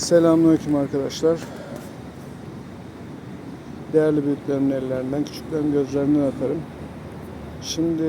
Selamünaleyküm arkadaşlar. Değerli büyüklerimin ellerinden, küçüklerimin gözlerinden öperim. Şimdi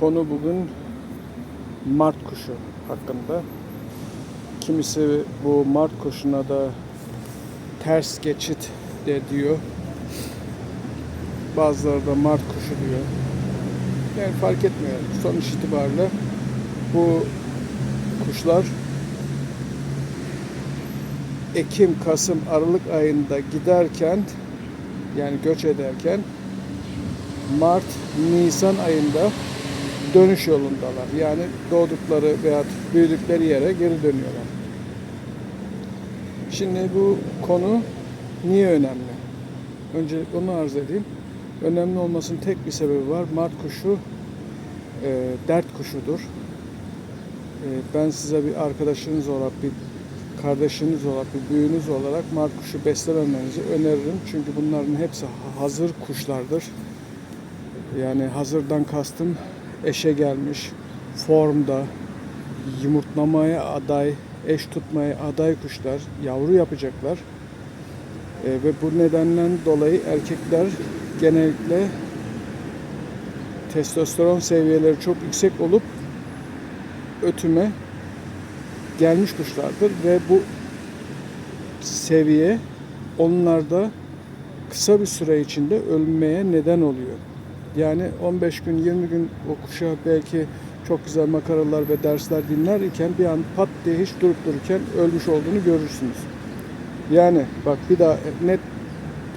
konu bugün mart kuşu hakkında. Kimisi bu mart kuşuna da ters geçit de diyor. Bazıları da mart kuşu diyor. Yani fark etmiyor. Sonuç itibariyle bu kuşlar Ekim, Kasım, Aralık ayında giderken yani göç ederken Mart, Nisan ayında dönüş yolundalar. Yani doğdukları veya büyüdükleri yere geri dönüyorlar. Şimdi bu konu niye önemli? Önce onu arz edeyim. Önemli olmasının tek bir sebebi var. Mart kuşu e, dert kuşudur. E, ben size bir arkadaşınız olarak, bir kardeşiniz olarak, bir büyüğünüz olarak mart kuşu beslememenizi öneririm. Çünkü bunların hepsi hazır kuşlardır. Yani hazırdan kastım eşe gelmiş, formda, yumurtlamaya aday, eş tutmaya aday kuşlar, yavru yapacaklar. E, ve bu nedenden dolayı erkekler genellikle testosteron seviyeleri çok yüksek olup ötüme gelmiş kuşlardır ve bu seviye onlarda kısa bir süre içinde ölmeye neden oluyor. Yani 15 gün 20 gün o kuşa belki çok güzel makaralar ve dersler dinler iken bir an pat diye hiç durup dururken ölmüş olduğunu görürsünüz. Yani bak bir daha net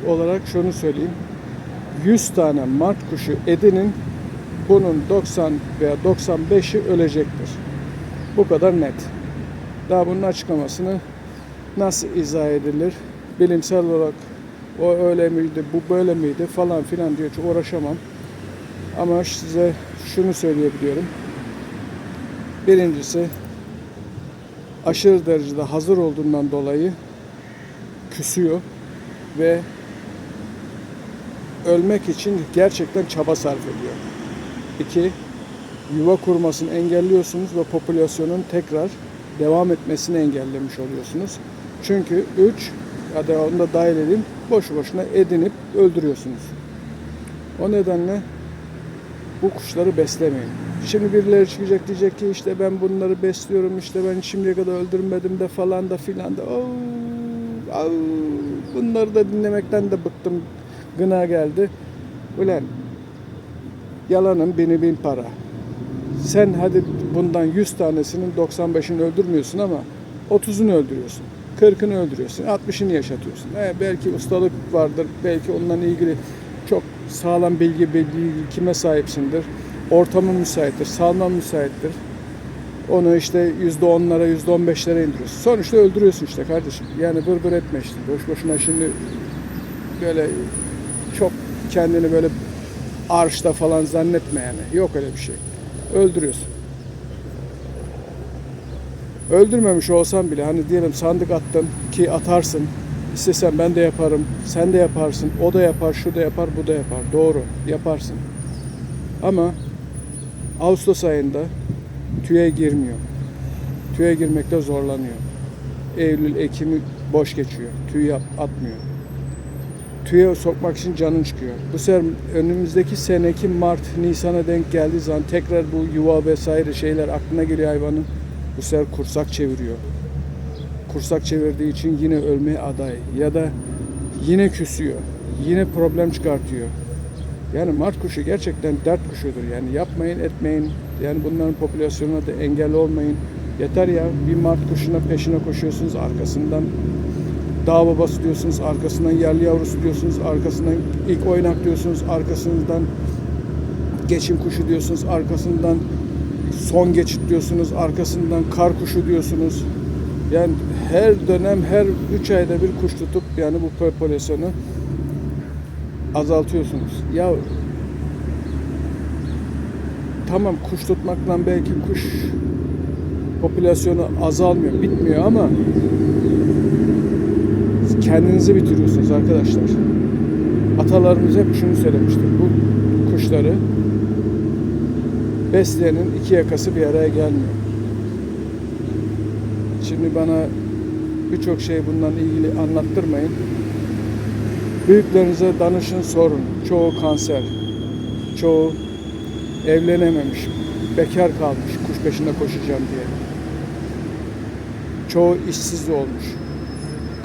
olarak şunu söyleyeyim. 100 tane mart kuşu edinin bunun 90 veya 95'i ölecektir. Bu kadar net. Daha bunun açıklamasını nasıl izah edilir? Bilimsel olarak o öyle miydi, bu böyle miydi falan filan diye çok uğraşamam. Ama size şunu söyleyebiliyorum. Birincisi aşırı derecede hazır olduğundan dolayı küsüyor ve ölmek için gerçekten çaba sarf ediyor. İki, yuva kurmasını engelliyorsunuz ve popülasyonun tekrar devam etmesini engellemiş oluyorsunuz. Çünkü 3 ya da onu da dahil edin boşu boşuna edinip öldürüyorsunuz. O nedenle bu kuşları beslemeyin. Şimdi birileri çıkacak diyecek ki işte ben bunları besliyorum işte ben şimdiye kadar öldürmedim de falan da filan da au, bunları da dinlemekten de bıktım gına geldi. Ulan yalanın bini bin para. Sen hadi bundan 100 tanesinin 95'ini öldürmüyorsun ama 30'unu öldürüyorsun. 40'ını öldürüyorsun. 60'ını yaşatıyorsun. He, belki ustalık vardır. Belki onunla ilgili çok sağlam bilgi bilgi kime sahipsindir. Ortamı müsaittir. Sağlam müsaittir. Onu işte %10'lara %15'lere indiriyorsun. Sonuçta öldürüyorsun işte kardeşim. Yani bır bır etme işte. Boş boşuna şimdi böyle çok kendini böyle arşta falan zannetme yani. Yok öyle bir şey. Öldürüyorsun. Öldürmemiş olsan bile hani diyelim sandık attın ki atarsın. İstesen ben de yaparım, sen de yaparsın, o da yapar, şu da yapar, bu da yapar. Doğru, yaparsın. Ama Ağustos ayında tüye girmiyor. Tüye girmekte zorlanıyor. Eylül, Ekim'i boş geçiyor. Tüy yap, atmıyor. Tüye sokmak için canın çıkıyor. Bu sefer önümüzdeki seneki Mart, Nisan'a denk geldiği zaman tekrar bu yuva vesaire şeyler aklına geliyor hayvanın. Bu sefer kursak çeviriyor. Kursak çevirdiği için yine ölmeye aday ya da yine küsüyor. Yine problem çıkartıyor. Yani mart kuşu gerçekten dert kuşudur. Yani yapmayın etmeyin. Yani bunların popülasyonuna da engel olmayın. Yeter ya bir mart kuşuna peşine koşuyorsunuz arkasından dağ babası diyorsunuz, arkasından yerli yavrusu diyorsunuz, arkasından ilk oynak diyorsunuz, arkasından geçim kuşu diyorsunuz, arkasından son geçit diyorsunuz, arkasından kar kuşu diyorsunuz. Yani her dönem, her üç ayda bir kuş tutup yani bu popülasyonu azaltıyorsunuz. Ya tamam kuş tutmakla belki kuş popülasyonu azalmıyor, bitmiyor ama kendinizi bitiriyorsunuz arkadaşlar. Atalarımız hep şunu söylemiştir. Bu kuşları besleyenin iki yakası bir araya gelmiyor. Şimdi bana Birçok şey bundan ilgili anlattırmayın. Büyüklerinize danışın sorun. Çoğu kanser. Çoğu evlenememiş. Bekar kalmış kuş peşinde koşacağım diye. Çoğu işsiz olmuş.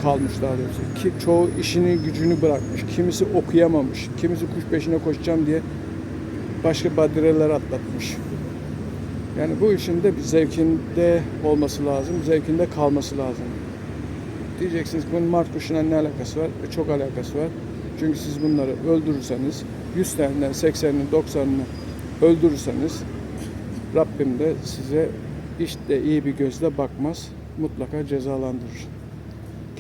Kalmış daha doğrusu. Ki çoğu işini gücünü bırakmış. Kimisi okuyamamış. Kimisi kuş peşine koşacağım diye başka badireler atlatmış. Yani bu işin de bir zevkinde olması lazım, zevkinde kalması lazım. Diyeceksiniz bunun mart kuşuna ne alakası var? E, çok alakası var. Çünkü siz bunları öldürürseniz, 100 taneden 80'ini 90'ını öldürürseniz Rabbim de size işte iyi bir gözle bakmaz. Mutlaka cezalandırır.